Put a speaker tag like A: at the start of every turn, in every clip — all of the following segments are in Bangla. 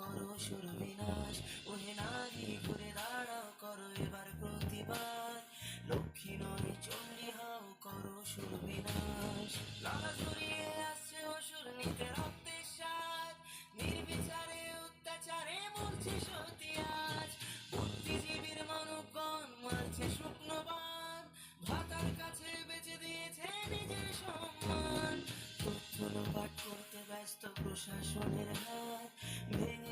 A: করো সুর বিনাশ, ওহে নারী, ঘুরে দাঁড়াও, করো এবার প্রতিবাদ। লক্ষ্মী নয় চন্ডি হাও, করো সুর বিনাশ। লালা জড়িয়ে আসছে অসুর নিতে রক্তে সাজ নির্বিচারে অত্যাচারে মরছে সতীয়াজ বুদ্ধিজীবীর মানবগণ মারছে শুকনো বান। ভাতার কাছে বেঁচে দিয়েছে নিজের সম্মান। পাঠ করতে ব্যস্ত প্রশাসনের হাত। ভেঙে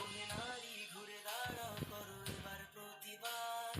A: ওহে নারী ঘুরে দাঁড়াও করো এবার প্রতিবাদ।